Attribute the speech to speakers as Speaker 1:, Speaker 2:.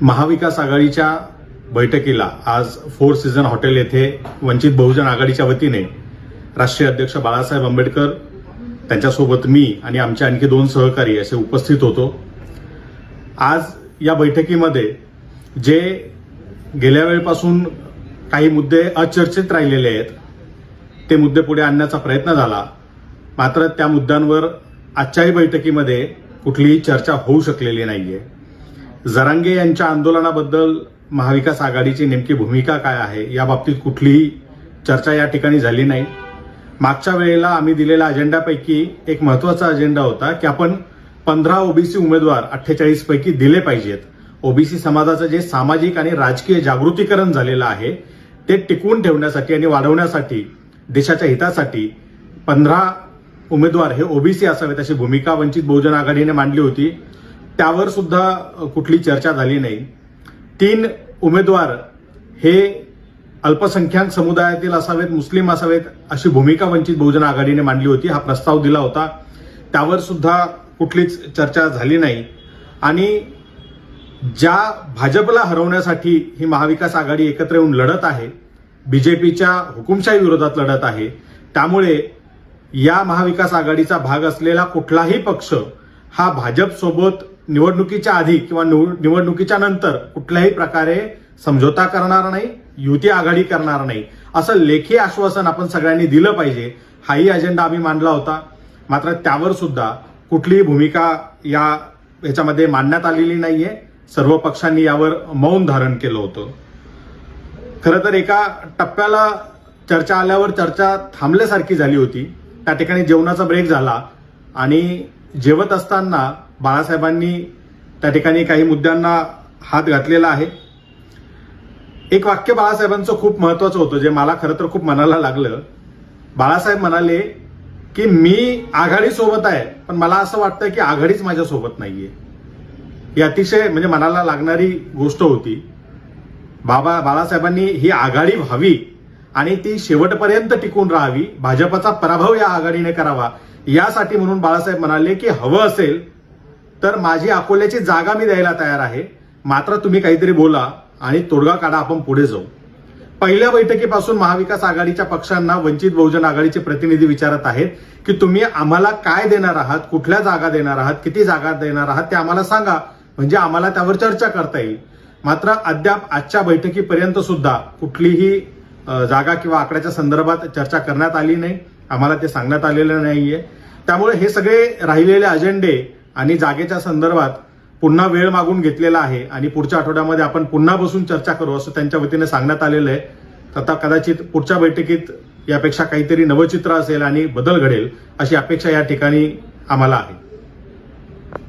Speaker 1: महाविकास आघाडीच्या बैठकीला आज फोर सीझन हॉटेल येथे वंचित बहुजन आघाडीच्या वतीने राष्ट्रीय अध्यक्ष बाळासाहेब आंबेडकर त्यांच्यासोबत मी आणि आमचे आणखी दोन सहकारी असे उपस्थित होतो. आज या बैठकीमध्ये जे गेल्या वेळपासून काही मुद्दे अचर्चित राहिलेले आहेत ते मुद्दे पुढे आणण्याचा प्रयत्न झाला. मात्र त्या मुद्द्यांवर आजच्याही बैठकीमध्ये कुठलीही चर्चा होऊ शकलेली नाहीये. जरांगे यांच्या आंदोलनाबद्दल महाविकास आघाडीची नेमकी भूमिका काय आहे या बाबतीत कुठलीही चर्चा या ठिकाणी झाली नाही. मागच्या वेळेला आम्ही दिलेल्या अजेंडापैकी एक महत्त्वाचा अजेंडा होता की आपण पंधरा ओबीसी उमेदवार अठ्ठेचाळीस पैकी दिले पाहिजेत. ओबीसी समाजाचं जे सामाजिक आणि राजकीय जागृतीकरण झालेलं आहे ते टिकवून ठेवण्यासाठी आणि वाढवण्यासाठी देशाच्या हितासाठी पंधरा उमेदवार हे ओबीसी असावेत अशी भूमिका वंचित बहुजन आघाडीने मांडली होती. त्यावर सुद्धा कुठली चर्चा झाली नाही. तीन उमेदवार हे अल्पसंख्याक समुदायातील असावेत मुस्लिम असावेत अशी भूमिका वंचित बहुजन आघाडीने मांडली होती हा प्रस्ताव दिला होता. त्यावर सुद्धा कुठलीच चर्चा झाली नाही. आणि ज्या भाजपला हरवण्यासाठी ही महाविकास आघाडी एकत्र येऊन लढत आहे बीजेपीच्या हुकुमशाही विरोधात लढत आहे त्यामुळे या महाविकास आघाडीचा भाग असलेला कुठलाही पक्ष हा भाजपसोबत निवडणुकीच्या आधी किंवा निवडणुकीच्या नंतर कुठल्याही प्रकारे समझोता करणार नाही युती आघाडी करणार नाही. असं लेखी आश्वासन आपण सगळ्यांनी दिलं पाहिजे. हाही अजेंडा आम्ही मांडला होता. मात्र त्यावर सुद्धा कुठलीही भूमिका या याच्यामध्ये मांडण्यात आलेली नाहीये. सर्व पक्षांनी यावर मौन धारण केलं होतं. खरं तर एका टप्प्याला चर्चा आल्यावर चर्चा थांबल्यासारखी झाली होती. त्या ठिकाणी जेवणाचा ब्रेक झाला आणि जेवत असताना बाळासाहेबांनी त्या ठिकाणी काही मुद्द्यांना हात घातलेला आहे. एक वाक्य बाळासाहेबांचं खूप महत्वाचं होतं जे मला खरं तर खूप मनाला लागलं. बाळासाहेब म्हणाले की मी आघाडीसोबत आहे पण मला असं वाटतं की आघाडीच माझ्यासोबत नाहीये. ही अतिशय म्हणजे मनाला लागणारी गोष्ट होती. बाबा बाळासाहेबांनी ही आघाडी व्हावी आणि ती शेवटपर्यंत टिकून राहावी. भाजपचा पराभव या आघाडीने करावा. यासाठी म्हणून बाळासाहेब म्हणाले की हवं असेल तर माझी अकोल्याची जागा मी द्यायला तयार आहे. मात्र तुम्ही काहीतरी बोला आणि तोडगा काढा आपण पुढे जाऊ. पहिल्या बैठकीपासून महाविकास आघाडीच्या पक्षांना वंचित बहुजन आघाडीचे प्रतिनिधी विचारत आहेत की तुम्ही आम्हाला काय देणार आहात? कुठल्या जागा देणार आहात? किती जागा देणार आहात? ते आम्हाला सांगा. म्हणजे आम्हाला त्यावर चर्चा करता येईल. मात्र अद्याप आजच्या बैठकीपर्यंत सुद्धा कुठलीही जागा किंवा आकड्याच्या संदर्भात चर्चा करण्यात आली नाही. आम्हाला ते सांगण्यात आलेलं नाहीये. त्यामुळे हे सगळे राहिलेले अजेंडे आणि जागेच्या संदर्भात पुन्हा वेळ मागून घेतलेला आहे आणि पुढच्या आठवड्यामध्ये आपण पुन्हा बसून चर्चा करू असं त्यांच्या वतीने सांगण्यात आलेलं आहे. आता कदाचित पुढच्या बैठकीत यापेक्षा काहीतरी नवचित्र असेल आणि बदल घडेल अशी अपेक्षा या ठिकाणी आम्हाला आहे.